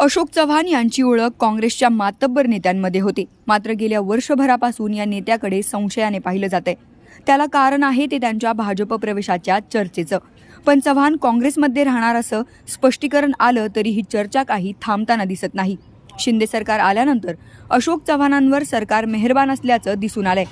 अशोक चव्हाण यांची ओळख काँग्रेसच्या मातब्बर नेत्यांमध्ये होती. मात्र गेल्या वर्षभरापासून या नेत्याकडे संशयाने पाहिलं जातंय. त्याला कारण आहे ते त्यांच्या भाजप प्रवेशाच्या चर्चेचं. पण चव्हाण काँग्रेसमध्ये राहणार असं स्पष्टीकरण आलं तरी ही चर्चा काही थांबताना दिसत नाही. शिंदे सरकार आल्यानंतर अशोक चव्हाणांवर सरकार मेहरबान असल्याचं दिसून आलंय.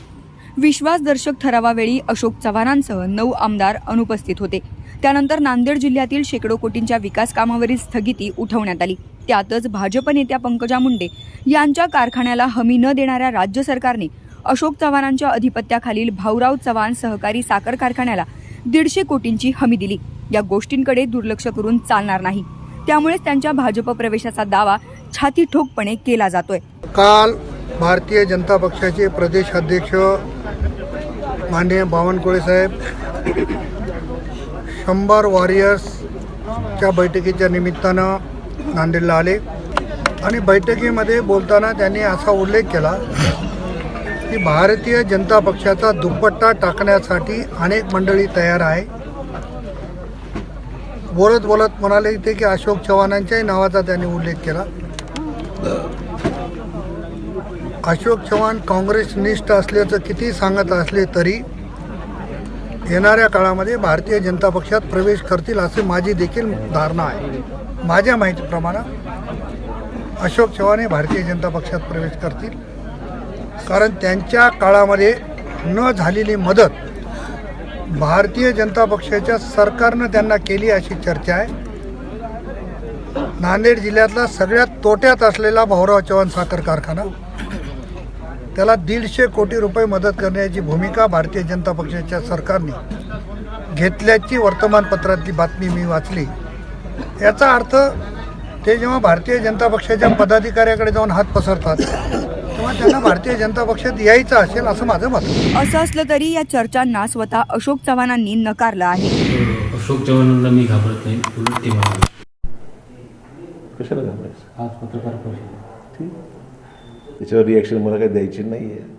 विश्वासदर्शक ठरावावेळी अशोक चव्हाणांसह नऊ आमदार अनुपस्थित होते. त्यानंतर नांदेड जिल्ह्यातील शेकडो कोटींच्या विकास कामावरील स्थगिती उठवण्यात आली. त्यातच भाजप नेत्या पंकजा मुंडे यांच्या कारखान्याला हमी न देणाऱ्या राज्य सरकारने अशोक चव्हाणांच्या अधिपत्याखालील भाऊराव चव्हाण सहकारी साखर कारखान्याला दीडशे कोटींची हमी दिली. या गोष्टींकडे दुर्लक्ष करून चालणार नाही. त्यामुळेच त्यांच्या भाजप प्रवेशाचा दावा छाती ठोकपणे केला जातोय. काल भारतीय जनता पक्षाचे प्रदेश अध्यक्ष माननीय बावनकुळे साहेब शंभर वॉरियर्सच्या बैठकीच्या निमित्तानं नांदेडला आले. आणि बैठकीमध्ये बोलताना त्यांनी असा उल्लेख केला की भारतीय जनता पक्षाचा दुपट्टा टाकण्यासाठी अनेक मंडळी तयार आहे. बोलत बोलत म्हणाले ते की अशोक चव्हाणांच्याही नावाचा त्यांनी उल्लेख केला. अशोक चव्हाण काँग्रेसनिष्ठ असल्याचं किती सांगत असले तरी येणाऱ्या काळामध्ये भारतीय जनता पक्षात प्रवेश करतील असे माझी देखील धारणा आहे. माझ्या माहितीप्रमाणे अशोक चव्हाण हे भारतीय जनता पक्षात प्रवेश करतील. कारण त्यांच्या काळामध्ये न झालेली मदत भारतीय जनता पक्षाच्या सरकारनं त्यांना केली अशी चर्चा आहे. नांदेड जिल्ह्यातला सगळ्यात तोट्यात असलेला भाऊराव चव्हाण साखर कारखाना. त्याला दीडशे कोटी रुपये मदत करण्याची भूमिका भारतीय जनता पक्षाच्या सरकारने घेतल्याची वर्तमानपत्रातली बातमी मी वाचली. याचा अर्थ ते जेव्हा भारतीय जनता पक्षाच्या पदाधिकाऱ्याकडे जाऊन हात पसरतात तेव्हा त्यांना भारतीय जनता पक्षात यायचं असेल असं माझं मत. असं असलं तरी या चर्चांना स्वतः अशोक चव्हाणांनी नकारलं आहे. अशोक चव्हाणांना मी घाबरत नाही उलट ते मला कशाला घाबरायचं? आज पत्रकार परिषद. ठीक त्याच्यावर रिॲक्शन मला काही द्यायची नाही आहे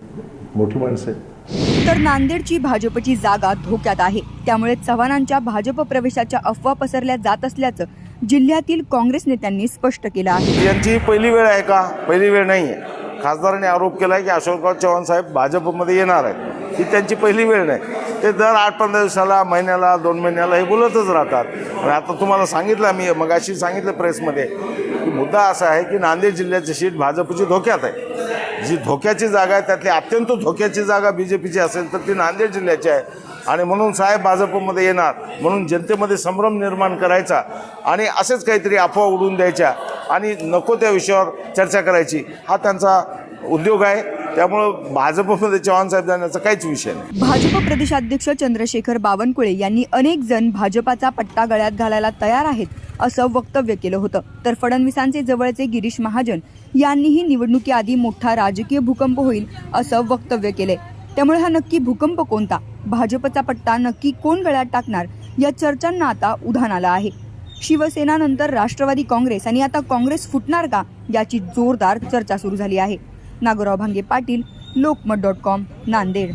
मोठी माणसं आहेत. तर नांदेडची भाजपची जागा धोक्यात आहे. त्यामुळे चव्हाणांच्या भाजप प्रवेशाच्या अफवा पसरल्या जात असल्याचं जिल्ह्यातील काँग्रेस नेत्यांनी स्पष्ट केलं आहे. यांची पहिली वेळ आहे का? पहिली वेळ नाही आहे खासदारांनी आरोप केला आहे की अशोकराव चव्हाण साहेब भाजपमध्ये येणार आहे ही त्यांची पहिली वेळ नाही. ते दर आठ पंधरा दिवसाला महिन्याला दोन महिन्याला हे बोलतच राहतात. आणि आता तुम्हाला सांगितलं मी मग अशी सांगितलं प्रेसमध्ये की मुद्दा असा आहे की नांदेड जिल्ह्याची सीट भाजपची धोक्यात आहे. जी धोक्याची जागा आहे त्यातली अत्यंत धोक्याची जागा बी जे पीची असेल तर ती नांदेड जिल्ह्याची आहे. आणि म्हणून साहेब भाजपमध्ये येणार म्हणून जनतेमध्ये संभ्रम निर्माण करायचा आणि असेच काहीतरी अफवा उडून द्यायच्या. आणि नको त्या विषयावर चर्चा करायची. हा त्यांचा उद्योग आहे. त्यामुळं भाजपमध्ये चव्हाण साहेब जाण्याचा काहीच विषय नाही. भाजप प्रदेशाध्यक्ष चंद्रशेखर बावनकुळे यांनी अनेक जण भाजपाचा पट्टा गळ्यात घालायला तयार आहेत असं वक्तव्य केलं होतं. तर फडणवीसांचे जवळचे गिरीश महाजन यांनीही निवडणुकीआधी मोठा राजकीय भूकंप होईल असं वक्तव्य केलंय. त्यामुळे हा नक्की भूकंप कोणता? भाजपचा पट्टा नक्की कोण गळ्यात टाकणार? या चर्चांना आता उधाण आलं आहे. शिवसेना नंतर राष्ट्रवादी काँग्रेस आणि आता काँग्रेस फुटणार का? याची जोरदार चर्चा सुरू झाली आहे. Nagorao Bhange Patil Lokmat dot com Nanded.